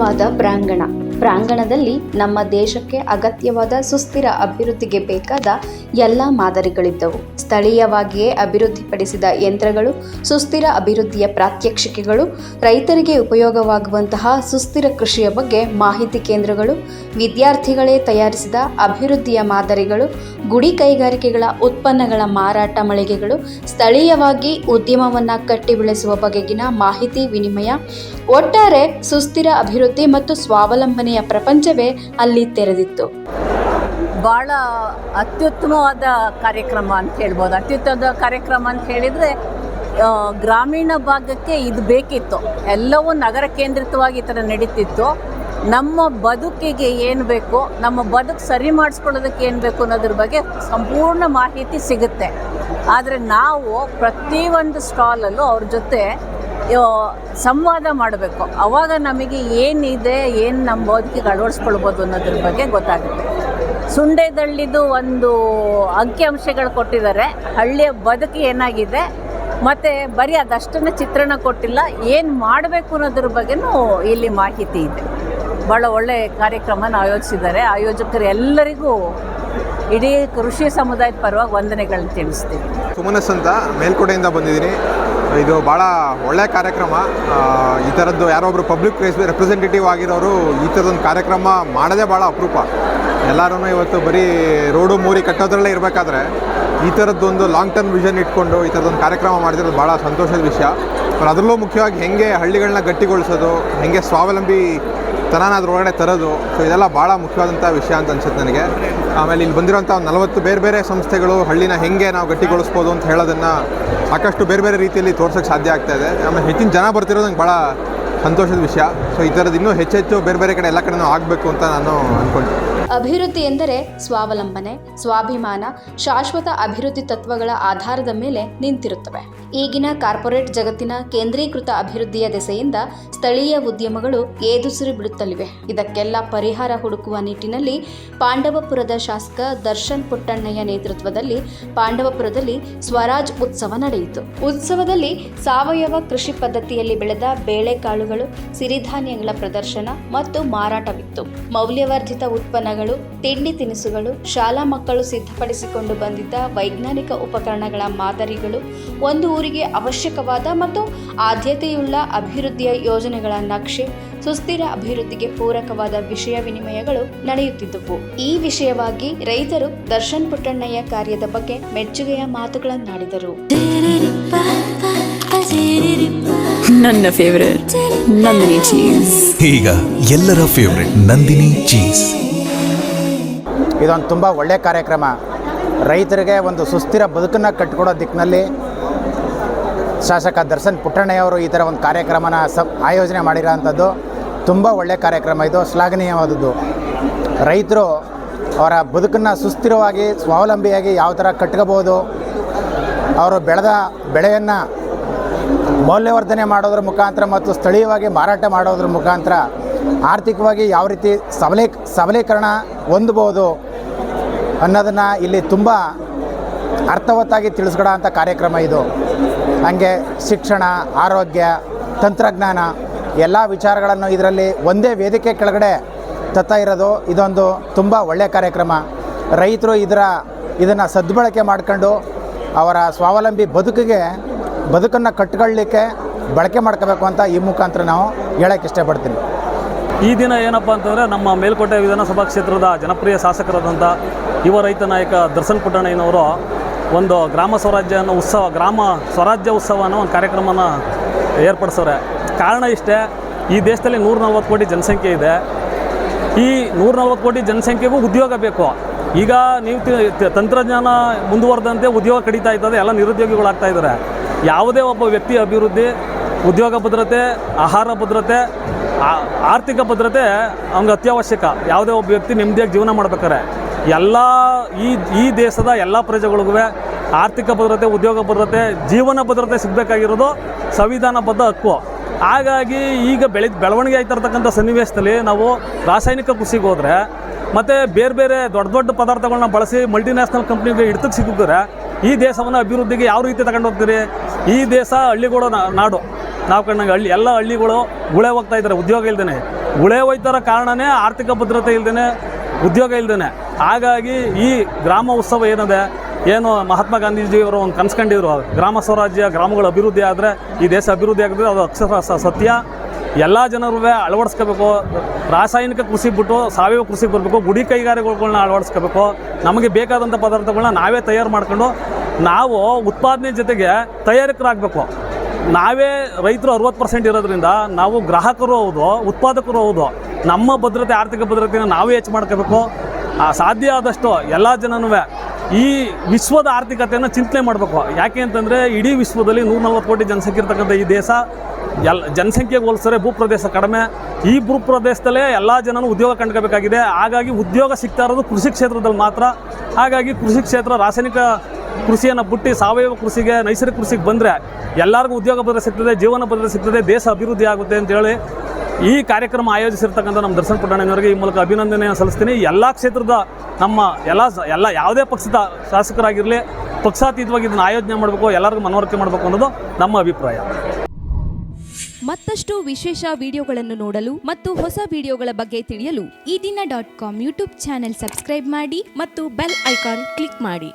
ವಿಶಾಲವಾದ ಪ್ರಾಂಗಣ ಪ್ರಾಂಗಣದಲ್ಲಿ ನಮ್ಮ ದೇಶಕ್ಕೆ ಅಗತ್ಯವಾದ ಸುಸ್ಥಿರ ಅಭಿವೃದ್ಧಿಗೆ ಬೇಕಾದ ಎಲ್ಲ ಮಾದರಿಗಳಿದ್ದವು. ಸ್ಥಳೀಯವಾಗಿಯೇ ಅಭಿವೃದ್ಧಿಪಡಿಸಿದ ಯಂತ್ರಗಳು, ಸುಸ್ಥಿರ ಅಭಿವೃದ್ಧಿಯ ಪ್ರಾತ್ಯಕ್ಷಿಕೆಗಳು, ರೈತರಿಗೆ ಉಪಯೋಗವಾಗುವಂತಹ ಸುಸ್ಥಿರ ಕೃಷಿಯ ಬಗ್ಗೆ ಮಾಹಿತಿ ಕೇಂದ್ರಗಳು, ವಿದ್ಯಾರ್ಥಿಗಳೇ ತಯಾರಿಸಿದ ಅಭಿವೃದ್ಧಿಯ ಮಾದರಿಗಳು, ಗುಡಿ ಕೈಗಾರಿಕೆಗಳ ಉತ್ಪನ್ನಗಳ ಮಾರಾಟ ಮಳಿಗೆಗಳು, ಸ್ಥಳೀಯವಾಗಿ ಉದ್ಯಮವನ್ನು ಕಟ್ಟಿ ಬೆಳೆಸುವ ಬಗೆಗಿನ ಮಾಹಿತಿ ವಿನಿಮಯ, ಒಟ್ಟಾರೆ ಸುಸ್ಥಿರ ಅಭಿವೃದ್ಧಿ ಮತ್ತು ಸ್ವಾವಲಂಬನೆಯ ಪ್ರಪಂಚವೇ ಅಲ್ಲಿ ತೆರೆದಿತ್ತು. ಭಾಳ ಅತ್ಯುತ್ತಮವಾದ ಕಾರ್ಯಕ್ರಮ ಅಂತ ಹೇಳ್ಬೋದು. ಅತ್ಯುತ್ತಮವಾದ ಕಾರ್ಯಕ್ರಮ ಅಂತ ಹೇಳಿದರೆ ಗ್ರಾಮೀಣ ಭಾಗಕ್ಕೆ ಇದು ಬೇಕಿತ್ತು. ಎಲ್ಲವೂ ನಗರ ಕೇಂದ್ರಿತವಾಗಿ ಈ ಥರ ನಡೀತಿತ್ತು. ನಮ್ಮ ಬದುಕಿಗೆ ಏನು ಬೇಕು, ನಮ್ಮ ಬದುಕು ಸರಿ ಮಾಡಿಸ್ಕೊಳ್ಳೋದಕ್ಕೆ ಏನು ಬೇಕು ಅನ್ನೋದ್ರ ಬಗ್ಗೆ ಸಂಪೂರ್ಣ ಮಾಹಿತಿ ಸಿಗುತ್ತೆ. ಆದರೆ ನಾವು ಪ್ರತಿಯೊಂದು ಸ್ಟಾಲಲ್ಲೂ ಅವ್ರ ಜೊತೆ ಸಂವಾದ ಮಾಡಬೇಕು. ಅವಾಗ ನಮಗೆ ಏನಿದೆ, ಏನು ನಮ್ಮ ಬದುಕಿಗೆ ಅಳವಡಿಸ್ಕೊಳ್ಬೋದು ಅನ್ನೋದ್ರ ಬಗ್ಗೆ ಗೊತ್ತಾಗುತ್ತೆ. ಸುಂಡೆದಳ್ಳಿದು ಒಂದು ಅಂಕಿಅಂಶಗಳು ಕೊಟ್ಟಿದ್ದಾರೆ. ಹಳ್ಳಿಯ ಬದುಕು ಏನಾಗಿದೆ, ಮತ್ತು ಬರೀ ಅದಷ್ಟನ್ನು ಚಿತ್ರಣ ಕೊಟ್ಟಿಲ್ಲ, ಏನು ಮಾಡಬೇಕು ಅನ್ನೋದ್ರ ಬಗ್ಗೆನೂ ಇಲ್ಲಿ ಮಾಹಿತಿ ಇದೆ. ಭಾಳ ಒಳ್ಳೆ ಕಾರ್ಯಕ್ರಮನ ಆಯೋಜಿಸಿದ್ದಾರೆ. ಆಯೋಜಕರು ಎಲ್ಲರಿಗೂ ಇಡೀ ಕೃಷಿ ಸಮುದಾಯದ ಪರವಾಗಿ ವಂದನೆಗಳನ್ನ ತಿಳಿಸ್ತೀವಿ ಸುಮನಸ್ ಅಂತ ಮೇಲ್ಕೋಟೆಯಿಂದ ಬಂದಿದ್ದೀನಿ. ಇದು ಭಾಳ ಒಳ್ಳೆಯ ಕಾರ್ಯಕ್ರಮ. ಈ ಥರದ್ದು ಯಾರೊಬ್ಬರು ಪಬ್ಲಿಕ್ ರೆಪ್ರೆಸೆಂಟೇಟಿವ್ ಆಗಿರೋರು ಈ ಥರದೊಂದು ಕಾರ್ಯಕ್ರಮ ಮಾಡೋದೇ ಭಾಳ ಅಪರೂಪ. ಎಲ್ಲರೂ ಇವತ್ತು ಬರೀ ರೋಡು ಮೂರಿ ಕಟ್ಟೋದ್ರಲ್ಲೇ ಇರಬೇಕಾದ್ರೆ ಈ ಥರದ್ದೊಂದು ಲಾಂಗ್ ಟರ್ಮ್ ವಿಷನ್ ಇಟ್ಕೊಂಡು ಈ ಥರದೊಂದು ಕಾರ್ಯಕ್ರಮ ಮಾಡಿದ್ರೆ ಭಾಳ ಸಂತೋಷದ ವಿಷಯ. ಅದರಲ್ಲೂ ಮುಖ್ಯವಾಗಿ ಹೆಂಗೆ ಹಳ್ಳಿಗಳನ್ನ ಗಟ್ಟಿಗೊಳಿಸೋದು, ಹೆಂಗೆ ಸ್ವಾವಲಂಬಿ ತನಾನ ಅದ್ರೊಳಗಡೆ ತರೋದು. ಸೊ ಇದೆಲ್ಲ ಭಾಳ ಮುಖ್ಯವಾದಂಥ ವಿಷಯ ಅಂತ ಅನ್ಸುತ್ತೆ ನನಗೆ. ಆಮೇಲೆ ಇಲ್ಲಿ ಬಂದಿರೋಂಥ ಒಂದು ನಲವತ್ತು ಬೇರೆ ಬೇರೆ ಸಂಸ್ಥೆಗಳು ಹಳ್ಳಿನ ಹೆಂಗೆ ನಾವು ಗಟ್ಟಿಗೊಳಿಸ್ಬೋದು ಅಂತ ಹೇಳೋದನ್ನು ಸಾಕಷ್ಟು ಬೇರೆ ಬೇರೆ ರೀತಿಯಲ್ಲಿ ತೋರ್ಸೋಕ್ಕೆ ಸಾಧ್ಯ ಆಗ್ತಾ ಇದೆ. ಆಮೇಲೆ ಹೆಚ್ಚಿನ ಜನ ಬರ್ತಿರೋದು ನಂಗೆ ಭಾಳ ಸಂತೋಷದ ವಿಷಯ. ಸೊ ಈ ಥರದ್ದು ಇನ್ನೂ ಹೆಚ್ಚೆಚ್ಚು ಬೇರೆ ಬೇರೆ ಕಡೆ ಎಲ್ಲ ಕಡೆನೂ ಆಗಬೇಕು ಅಂತ ನಾನು ಅಂದ್ಕೊಳ್ತೀನಿ ಅಭಿವೃದ್ಧಿ ಎಂದರೆ ಸ್ವಾವಲಂಬನೆ, ಸ್ವಾಭಿಮಾನ, ಶಾಶ್ವತ ಅಭಿವೃದ್ಧಿ ತತ್ವಗಳ ಆಧಾರದ ಮೇಲೆ ನಿಂತಿರುತ್ತವೆ. ಈಗಿನ ಕಾರ್ಪೊರೇಟ್ ಜಗತ್ತಿನ ಕೇಂದ್ರೀಕೃತ ಅಭಿವೃದ್ಧಿಯ ದೆಸೆಯಿಂದ ಸ್ಥಳೀಯ ಉದ್ಯಮಗಳು ಏದುಸಿರು ಬಿಡುತ್ತಲಿವೆ. ಇದಕ್ಕೆಲ್ಲ ಪರಿಹಾರ ಹುಡುಕುವ ನಿಟ್ಟಿನಲ್ಲಿ ಪಾಂಡವಪುರದ ಶಾಸಕ ದರ್ಶನ್ ಪುಟ್ಟಣ್ಣಯ್ಯ ನೇತೃತ್ವದಲ್ಲಿ ಪಾಂಡವಪುರದಲ್ಲಿ ಸ್ವರಾಜ್ ಉತ್ಸವ ನಡೆಯಿತು. ಉತ್ಸವದಲ್ಲಿ ಸಾವಯವ ಕೃಷಿ ಪದ್ಧತಿಯಲ್ಲಿ ಬೆಳೆದ ಬೇಳೆಕಾಳುಗಳು, ಸಿರಿಧಾನ್ಯಗಳ ಪ್ರದರ್ಶನ ಮತ್ತು ಮಾರಾಟವಿತ್ತು. ಮೌಲ್ಯವರ್ಧಿತ ಉತ್ಪನ್ನಗಳು ತಿಂಡಿ ತಿನಿಸುಗಳು ಶಾಲಾ ಮಕ್ಕಳು ಸಿದ್ಧಪಡಿಸಿಕೊಂಡು ಬಂದಿದ್ದ ವೈಜ್ಞಾನಿಕ ಉಪಕರಣಗಳ ಮಾದರಿಗಳು ಒಂದು ಊರಿಗೆ ಅವಶ್ಯಕವಾದ ಮತ್ತು ಆದ್ಯತೆಯುಳ್ಳ ಅಭಿವೃದ್ಧಿಯ ಯೋಜನೆಗಳ ನಕ್ಷೆ ಸುಸ್ಥಿರ ಅಭಿವೃದ್ಧಿಗೆ ಪೂರಕವಾದ ವಿಷಯ ವಿನಿಮಯಗಳು ನಡೆಯುತ್ತಿದ್ದವು. ಈ ವಿಷಯವಾಗಿ ರೈತರು ದರ್ಶನ್ ಪುಟ್ಟಣ್ಣಯ್ಯ ಕಾರ್ಯದ ಬಗ್ಗೆ ಮೆಚ್ಚುಗೆಯ ಮಾತುಗಳನ್ನಾಡಿದರು. ನನ್ನ ಫೇವರೇಟ್ ನಂದಿನಿ ಚೀಸ್ ಈಗ ಎಲ್ಲರ ಫೇವ್ರೆಟ್ ನಂದಿನಿ ಚೀಸ್ ಇದೊಂದು ತುಂಬ ಒಳ್ಳೆಯ ಕಾರ್ಯಕ್ರಮ. ರೈತರಿಗೆ ಒಂದು ಸುಸ್ಥಿರ ಬದುಕನ್ನು ಕಟ್ಟಿಕೊಡೋ ದಿಕ್ಕಿನಲ್ಲಿ ಶಾಸಕ ದರ್ಶನ್ ಪುಟ್ಟಣ್ಣಯ್ಯವರು ಈ ಥರ ಒಂದು ಕಾರ್ಯಕ್ರಮನ ಸ, ಆಯೋಜನೆ ಮಾಡಿರೋವಂಥದ್ದು ತುಂಬ ಒಳ್ಳೆಯ ಕಾರ್ಯಕ್ರಮ ಇದು, ಶ್ಲಾಘನೀಯವಾದದ್ದು. ರೈತರು ಅವರ ಬದುಕನ್ನು ಸುಸ್ಥಿರವಾಗಿ, ಸ್ವಾವಲಂಬಿಯಾಗಿ ಯಾವ ಥರ ಕಟ್ಕೋಬೋದು, ಅವರು ಬೆಳೆದ ಬೆಳೆಯನ್ನು ಮೌಲ್ಯವರ್ಧನೆ ಮಾಡೋದ್ರ ಮುಖಾಂತರ ಮತ್ತು ಸ್ಥಳೀಯವಾಗಿ ಮಾರಾಟ ಮಾಡೋದ್ರ ಮುಖಾಂತರ ಆರ್ಥಿಕವಾಗಿ ಯಾವ ರೀತಿ ಸಬಲೀ, ಸಬಲೀಕರಣ ಹೊಂದ್ಬೋದು ಅನ್ನೋದನ್ನು ಇಲ್ಲಿ ತುಂಬ ಅರ್ಥವತ್ತಾಗಿ ತಿಳಿಸ್ಕೊಡೋ ಅಂಥ ಕಾರ್ಯಕ್ರಮ ಇದು. ಹಂಗೆ ಶಿಕ್ಷಣ, ಆರೋಗ್ಯ, ತಂತ್ರಜ್ಞಾನ ಎಲ್ಲ ವಿಚಾರಗಳನ್ನು ಇದರಲ್ಲಿ ಒಂದೇ ವೇದಿಕೆ ಕೆಳಗಡೆ ತತ್ತ ಇರೋದು ಇದೊಂದು ತುಂಬ ಒಳ್ಳೆಯ ಕಾರ್ಯಕ್ರಮ. ರೈತರು ಇದರ ಇದನ್ನು ಸದ್ಬಳಕೆ ಮಾಡ್ಕೊಂಡು ಅವರ ಸ್ವಾವಲಂಬಿ ಬದುಕಿಗೆ ಬದುಕನ್ನು ಕಟ್ಕೊಳ್ಳಿಕ್ಕೆ ಬಳಕೆ ಮಾಡ್ಕೋಬೇಕು ಅಂತ ಈ ಮುಖಾಂತರ ನಾವು ಹೇಳೋಕ್ಕೆ ಇಷ್ಟಪಡ್ತೀನಿ. ಈ ದಿನ ಏನಪ್ಪ ಅಂತಂದರೆ ನಮ್ಮ ಮೇಲ್ಕೋಟೆ ವಿಧಾನಸಭಾ ಕ್ಷೇತ್ರದ ಜನಪ್ರಿಯ ಶಾಸಕರಾದಂಥ ಯುವ ರೈತ ನಾಯಕ ದರ್ಶನ್ ಪುಟ್ಟಣ್ಣಯ್ಯನವರು ಒಂದು ಗ್ರಾಮ ಸ್ವರಾಜ್ಯ ಅನ್ನೋ ಉತ್ಸವ, ಗ್ರಾಮ ಸ್ವರಾಜ್ಯ ಉತ್ಸವ ಅನ್ನೋ ಒಂದು ಕಾರ್ಯಕ್ರಮನ ಏರ್ಪಡಿಸವ್ರೆ. ಕಾರಣ ಇಷ್ಟೇ, ಈ ದೇಶದಲ್ಲಿ ನೂರ ನಲ್ವತ್ತು ಕೋಟಿ ಜನಸಂಖ್ಯೆ ಇದೆ. ಈ ನೂರ ನಲ್ವತ್ತು ಕೋಟಿ ಜನಸಂಖ್ಯೆಗೂ ಉದ್ಯೋಗ ಬೇಕು. ಈಗ ನೀವು ತಂತ್ರಜ್ಞಾನ ಮುಂದುವರೆದಂತೆ ಉದ್ಯೋಗ ಕಡಿತಾ ಇದ್ದಾರೆ ಎಲ್ಲ ನಿರುದ್ಯೋಗಿಗಳಾಗ್ತಾ ಇದ್ದಾರೆ. ಯಾವುದೇ ಒಬ್ಬ ವ್ಯಕ್ತಿ ಅಭಿವೃದ್ಧಿ, ಉದ್ಯೋಗ ಭದ್ರತೆ, ಆಹಾರ ಭದ್ರತೆ ಆರ್ಥಿಕ ಭದ್ರತೆ ಅವ್ನಿಗೆ ಅತ್ಯವಶ್ಯಕ. ಯಾವುದೇ ಒಬ್ಬ ವ್ಯಕ್ತಿ ನೆಮ್ಮದಿಯಾಗಿ ಜೀವನ ಮಾಡ್ಬೇಕಾರೆ ಎಲ್ಲ ಈ ಈ ದೇಶದ ಎಲ್ಲ ಪ್ರಜೆಗಳಿಗೂ ಆರ್ಥಿಕ ಭದ್ರತೆ, ಉದ್ಯೋಗ ಭದ್ರತೆ, ಜೀವನ ಭದ್ರತೆ ಸಿಗಬೇಕಾಗಿರೋದು ಸಂವಿಧಾನಬದ್ಧ ಹಕ್ಕು. ಹಾಗಾಗಿ ಈಗ ಬೆಳೆ, ಬೆಳವಣಿಗೆ ಆಗ್ತಿರ್ತಕ್ಕಂಥ ಸನ್ನಿವೇಶದಲ್ಲಿ ನಾವು ರಾಸಾಯನಿಕ ಕೃಷಿಗೆ ಹೋದರೆ, ಮತ್ತು ಬೇರೆ ಬೇರೆ ದೊಡ್ಡ ದೊಡ್ಡ ಪದಾರ್ಥಗಳನ್ನ ಬಳಸಿ ಮಲ್ಟಿನ್ಯಾಷನಲ್ ಕಂಪ್ನಿಗೆ ಹಿಡಿತಕ್ಕೆ ಸಿಕ್ಕಿದ್ರೆ, ಈ ದೇಶವನ್ನು ಅಭಿವೃದ್ಧಿಗೆ ಯಾವ ರೀತಿ ತಗೊಂಡು ಹೋಗ್ತೀರಿ? ಈ ದೇಶ ಹಳ್ಳಿಗಳು ನಾಡು. ನಾವು ಕಂಡಂಗೆ ಹಳ್ಳಿ, ಎಲ್ಲ ಹಳ್ಳಿಗಳು ಗುಳೆ ಹೋಗ್ತಾ ಇದ್ದಾರೆ, ಉದ್ಯೋಗ ಇಲ್ದೇ ಗುಳೆ ಹೋಯ್ತಾರ ಕಾರಣನೇ ಆರ್ಥಿಕ ಭದ್ರತೆ ಇಲ್ದೇ ಉದ್ಯೋಗ ಇಲ್ದೇ ಹಾಗಾಗಿ ಈ ಗ್ರಾಮ ಉತ್ಸವ ಏನಿದೆ? ಏನು ಮಹಾತ್ಮ ಗಾಂಧೀಜಿಯವರು ಒಂದು ಕನ್ಸ್ಕೊಂಡಿದ್ರು ಗ್ರಾಮ ಸ್ವರಾಜ್ಯ, ಗ್ರಾಮಗಳ ಅಭಿವೃದ್ಧಿ ಆದರೆ ಈ ದೇಶ ಅಭಿವೃದ್ಧಿ ಆಗಿದ್ರೆ ಅದು ಅಕ್ಷರ ಸತ್ಯ. ಎಲ್ಲ ಜನರು ಅಳವಡಿಸ್ಕೋಬೇಕು. ರಾಸಾಯನಿಕ ಕೃಷಿ ಬಿಟ್ಟು ಸಾವಯವ ಕೃಷಿ ಬರಬೇಕು. ಗುಡಿ ಕೈಗಾರಿಕೆಗಳನ್ನ ಅಳವಡಿಸ್ಕೋಬೇಕು. ನಮಗೆ ಬೇಕಾದಂಥ ಪದಾರ್ಥಗಳನ್ನ ನಾವೇ ತಯಾರು ಮಾಡ್ಕೊಂಡು ನಾವು ಉತ್ಪಾದನೆ ಜೊತೆಗೆ ತಯಾರಕರಾಗಬೇಕು. ನಾವೇ ರೈತರು ಅರವತ್ತು ಪರ್ಸೆಂಟ್ ಇರೋದ್ರಿಂದ ನಾವು ಗ್ರಾಹಕರು ಹೌದು, ಉತ್ಪಾದಕರು ಹೌದು. ನಮ್ಮ ಭದ್ರತೆ, ಆರ್ಥಿಕ ಭದ್ರತೆಯನ್ನು ನಾವೇ ಹೆಚ್ಚು ಮಾಡ್ಕೋಬೇಕು. ಸಾಧ್ಯ ಆದಷ್ಟು ಎಲ್ಲ ಜನನೂ ಈ ವಿಶ್ವದ ಆರ್ಥಿಕತೆಯನ್ನು ಚಿಂತನೆ ಮಾಡಬೇಕು. ಯಾಕೆ ಅಂತಂದರೆ ಇಡೀ ವಿಶ್ವದಲ್ಲಿ ನೂರ ನಲ್ವತ್ತು ಕೋಟಿ ಜನಸಂಖ್ಯೆ ಇರ್ತಕ್ಕಂಥ ಈ ದೇಶ ಎಲ್, ಜನಸಂಖ್ಯೆಗೆ ಹೋಲಿಸಿದ್ರೆ ಭೂಪ್ರದೇಶ ಕಡಿಮೆ. ಈ ಭೂಪ್ರದೇಶದಲ್ಲೇ ಎಲ್ಲ ಜನನು ಉದ್ಯೋಗ ಕಂಡ್ಕೋಬೇಕಾಗಿದೆ. ಹಾಗಾಗಿ ಉದ್ಯೋಗ ಸಿಗ್ತಾ ಇರೋದು ಕೃಷಿ ಕ್ಷೇತ್ರದಲ್ಲಿ ಮಾತ್ರ. ಹಾಗಾಗಿ ಕೃಷಿ ಕ್ಷೇತ್ರ ರಾಸಾಯನಿಕ ಕೃಷಿಯನ್ನು ಬಿಟ್ಟು ಸಾವಯವ ಕೃಷಿಗೆ, ನೈಸರ್ಗಿಕ ಕೃಷಿಗೆ ಬಂದರೆ ಎಲ್ಲರಿಗೂ ಉದ್ಯೋಗ ಭದ್ರ ಸಿಗ್ತದೆ, ಜೀವನ ಬದಲ ಸಿಗ್ತದೆ, ದೇಶ ಅಭಿವೃದ್ಧಿ ಆಗುತ್ತೆ ಅಂತೇಳಿ ಈ ಕಾರ್ಯಕ್ರಮ ಆಯೋಜಿಸಿರ್ತಕ್ಕಂಥ ನಮ್ಮ ದರ್ಶನ್ ಪುಟ್ಟಣ್ಣನವರಿಗೆ ಈ ಮೂಲಕ ಅಭಿನಂದನೆ ಸಲ್ಲಿಸ್ತೀನಿ. ಎಲ್ಲ ಕ್ಷೇತ್ರದ ನಮ್ಮ ಎಲ್ಲ ಎಲ್ಲ ಯಾವುದೇ ಪಕ್ಷದ ಶಾಸಕರಾಗಿರಲಿ, ಪಕ್ಷಾತೀತವಾಗಿ ಇದನ್ನು ಆಯೋಜನೆ ಮಾಡಬೇಕು, ಎಲ್ಲರಿಗೂ ಮನವರಿಕೆ ಮಾಡಬೇಕು ಅನ್ನೋದು ನಮ್ಮ ಅಭಿಪ್ರಾಯ. ಮತ್ತಷ್ಟು ವಿಶೇಷ ವಿಡಿಯೋಗಳನ್ನು ನೋಡಲು ಮತ್ತು ಹೊಸ ವಿಡಿಯೋಗಳ ಬಗ್ಗೆ ತಿಳಿಯಲು ಈ ದಿನ dot com YouTube channel subscribe ಮಾಡಿ ಮತ್ತು ಬೆಲ್ ಐಕಾನ್ ಕ್ಲಿಕ್ ಮಾಡಿ.